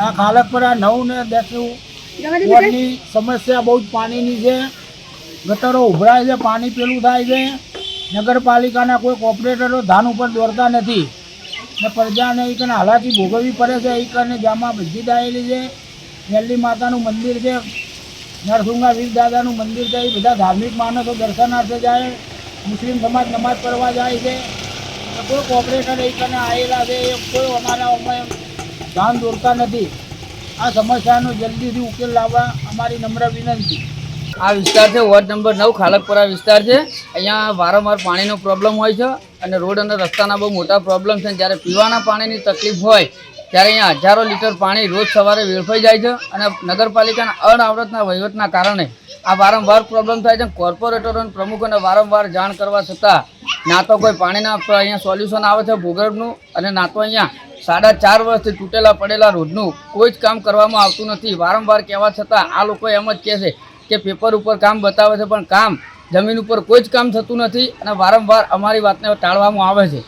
આ ખાલકપરા નવ ને દસ વોર્ડની સમસ્યા બહુ જ પાણીની છે. ગટરો ઉભરાય છે પાણી પેલું થાય છે. નગરપાલિકાના કોઈ કોર્પોરેટરો ધાન ઉપર દોરતા નથી. ને પ્રજાને એક હાલાકી ભોગવવી પડે છે એક અને જામાં બધી દાયેલી છે. વેલ્લી માતાનું મંદિર છે નરસુંગા વીર દાદાનું મંદિર છે એ બધા ધાર્મિક માણસો દર્શનાર્થે જાય. મુસ્લિમ સમાજ નમાજ પઢવા જાય છે. કોઈ કોર્પોરેટર એક અને આવેલા છે એ કોઈ અમારા અમે ધ્યાન દોરતા નથી. આ સમસ્યાનો જલ્દીથી ઉકેલ લાવવા અમારી નમ્ર વિનંતી. આ વિસ્તાર છે, વોર્ડ નંબર નવ, ખાલકપરા વિસ્તાર છે. અહીંયા વારંવાર પાણીનો પ્રોબ્લેમ હોય છે અને રોડ અને રસ્તાના બહુ મોટા પ્રોબ્લેમ છે. જ્યારે પીવાના પાણીની તકલીફ હોય, ત્યારે અહીંયા હજારો લીટર પાણી રોજ સવારે વેડફાઈ જાય છે અને નગરપાલિકાના અનાવરતના વહીવટના કારણે આ વારંવાર પ્રોબ્લેમ થાય છે. કોર્પોરેટરો અને પ્રમુખોને વારંવાર જાણ કરવા છતાં ના તો કોઈ પાણીના અહીંયા સોલ્યુશન આવે છે ભૂગર્ભનું અને ના તો અહીંયા સાડા ચાર વર્ષથી તૂટેલા પડેલા રોડનું કોઈ જ કામ કરવામાં આવતું નથી. વારંવાર કહેવા છતાં આ લોકો એમ જ કહે છે કે પેપર ઉપર કામ બતાવે છે પણ કામ જમીન ઉપર કોઈ જ કામ થતું નથી અને વારંવાર અમારી વાતને ટાળવામાં આવે છે.